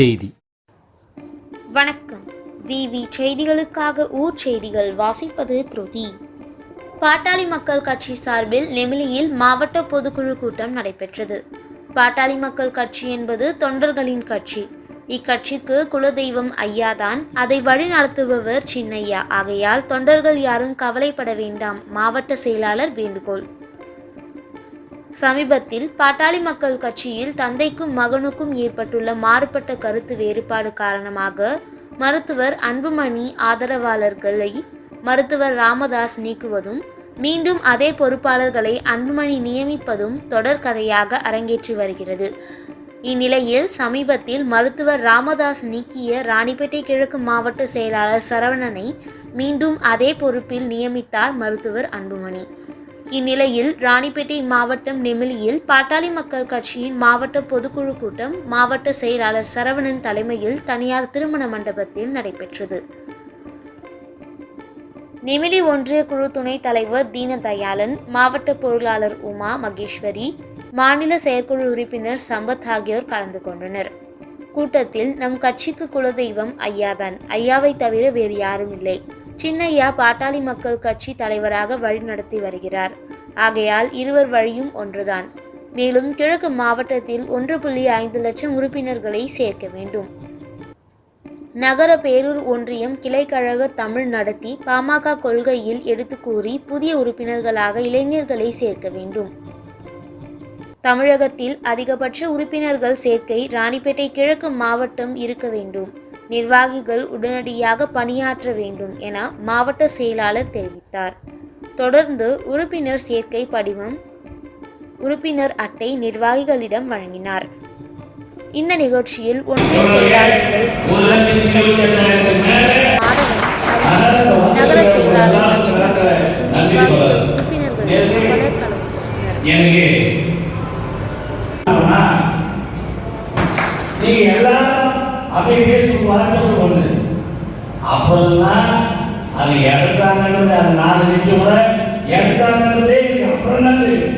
செய்தி. வணக்கம். விவி செய்திகளுக்காக ஊர் செய்திகள் வாசிப்பது திருதி. பாட்டாளி மக்கள் கட்சி சார்பில் நெமிலியில் மாவட்ட பொதுக்குழு கூட்டம் நடைபெற்றது. பாட்டாளி மக்கள் கட்சி என்பது தொண்டர்களின் கட்சி. இக்கட்சிக்கு குலதெய்வம் ஐயாதான் அதை வழிநடத்துபவர் சின்னையா. ஆகையால் தொண்டர்கள் யாரும் கவலைப்பட வேண்டாம். மாவட்ட செயலாளர் வேண்டுகோள். சமீபத்தில் பாட்டாளி மக்கள் கட்சியில் தந்தைக்கும் மகனுக்கும் ஏற்பட்டுள்ள மாறுபட்ட கருத்து வேறுபாடு காரணமாக மருத்துவர் அன்புமணி ஆதரவாளர்களை மருத்துவர் ராமதாஸ் நீக்குவதும் மீண்டும் அதே பொறுப்பாளர்களை அன்புமணி நியமிப்பதும் தொடர்கதையாக அரங்கேற்றி வருகிறது. இந்நிலையில் சமீபத்தில் மருத்துவர் ராமதாஸ் நீக்கிய ராணிப்பேட்டை கிழக்கு மாவட்ட செயலாளர் சரவணனை மீண்டும் அதே பொறுப்பில் நியமித்தார் மருத்துவர் அன்புமணி. இந்நிலையில் ராணிப்பேட்டை மாவட்டம் நெமிலியில் பாட்டாளி மக்கள் கட்சியின் மாவட்ட பொதுக்குழு கூட்டம் மாவட்ட செயலாளர் சரவணன் தலைமையில் தனியார் திருமண மண்டபத்தில் நடைபெற்றது. நெமிலி ஒன்றிய குழு துணைத் தலைவர் தீனதயாளன் மாவட்ட பொருளாளர் உமா மகேஸ்வரி மாநில செயற்குழு உறுப்பினர் சம்பத் ஆகியோர் கலந்து கொண்டனர். கூட்டத்தில் நம் கட்சிக்கு குலதெய்வம் ஐயாதான் ஐயாவை தவிர வேறு யாரும் இல்லை. சின்னையா பாட்டாளி மக்கள் கட்சி தலைவராக வழிநடத்தி வருகிறார். ஆகையால் இருவர் வழியும் ஒன்றுதான். மேலும் கிழக்கு மாவட்டத்தில் ஒன்று புள்ளி ஐந்து லட்சம் உறுப்பினர்களை சேர்க்க வேண்டும். நகர பேரூர் ஒன்றியம் கிளைக்கழக தமிழ் நடத்தி பாமக கொள்கையில் எடுத்து கூறி புதிய உறுப்பினர்களாக இளைஞர்களை சேர்க்க வேண்டும். தமிழகத்தில் அதிகபட்ச உறுப்பினர்கள் சேர்க்கை ராணிப்பேட்டை கிழக்கு மாவட்டம் இருக்க வேண்டும். நிர்வாகிகள் உடனடியாக பணியாற்ற வேண்டும் என மாவட்ட செயலாளர் தெரிவித்தார். தொடர்ந்து உறுப்பினர் சேர்க்கை படிவம் உறுப்பினர் அட்டை நிர்வாகிகளிடம் வழங்கினார். இந்த நிகழ்ச்சியில் ஒன்றிய செயலாளர்கள் நகர செயலாளர். உறுப்பினர்கள் பலர் கலந்து கொண்டனர். பேசி பேசும் வாட்ஸ்அப் ஒண்ணு அப்புறம்தான் அது எடுத்தாங்கன்றது அது நாலு நிமிஷம் கூட எடுத்தாங்கன்றதே எனக்கு அப்புறம் தான் தெரியும்.